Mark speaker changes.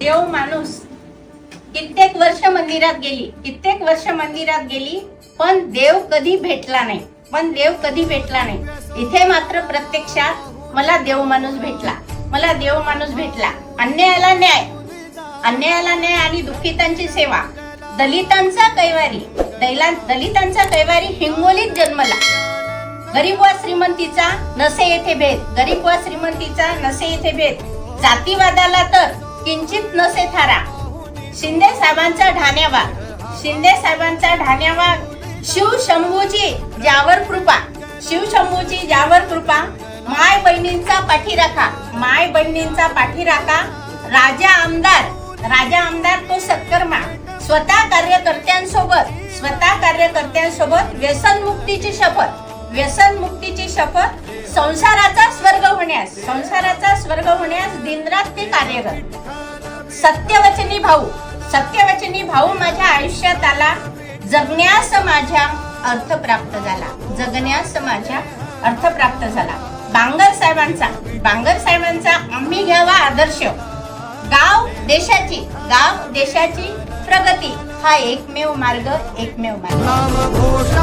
Speaker 1: देव माणूस कित्येक वर्ष मंदिरात गेली कित्येक वर्ष मंदिरात गेली पण देव कधी भेटला नाही. पण देव कधी भेटला नाही. इथे मात्र प्रत्यक्षात मला देव माणूस भेटला. मला देव माणूस भेटला. अन्यायाला न्याय. अन्यायाला न्याय आणि दुःखितांची सेवा. दलितांचा कैवारी. दैला दलितांचा कैवारी हिंगोलीत जन्मला. गरीब वा श्रीमंतीचा नसे येथे भेद. गरीब वा श्रीमंतीचा नसे येथे भेद. जातीवादाला तर किंचित नसे थारा. शिंदे साहेबांचा ढाण्यावा. शिंदे साहेबांचा ढाण्यावा. शिव शंभूजी ज्यावर कृपा. शिव शंभूजी ज्यावर कृपा. माय बहिणींचा पाठीराखा. माय बहिणींचा पाठीराखा. राजा आमदार. राजा आमदार तो सत्कर्मा. स्वतः कार्यकर्त्यांसोबत. स्वतः कार्यकर्त्यांसोबत व्यसन मुक्तीची शपथ. व्यसन मुक्तीची शपथ संसाराचा स्वर्ग होण्यास संसाराचा स्वर्ग होण्यास दिनरात ते कार्यरत सत्यवचनी भाऊ सत्यवचनी भाऊ माझ्या आयुष्यात आला. जगण्यास माझ्या अर्थ प्राप्त झाला. जगण्यास माझ्या अर्थ प्राप्त झाला. बांगर साहेबांचा बांगर साहेबांचा आम्ही घ्यावा आदर्श. गाव देशाची गाव देशाची प्रगती हा एकमेव मार्ग एकमेव मार्ग.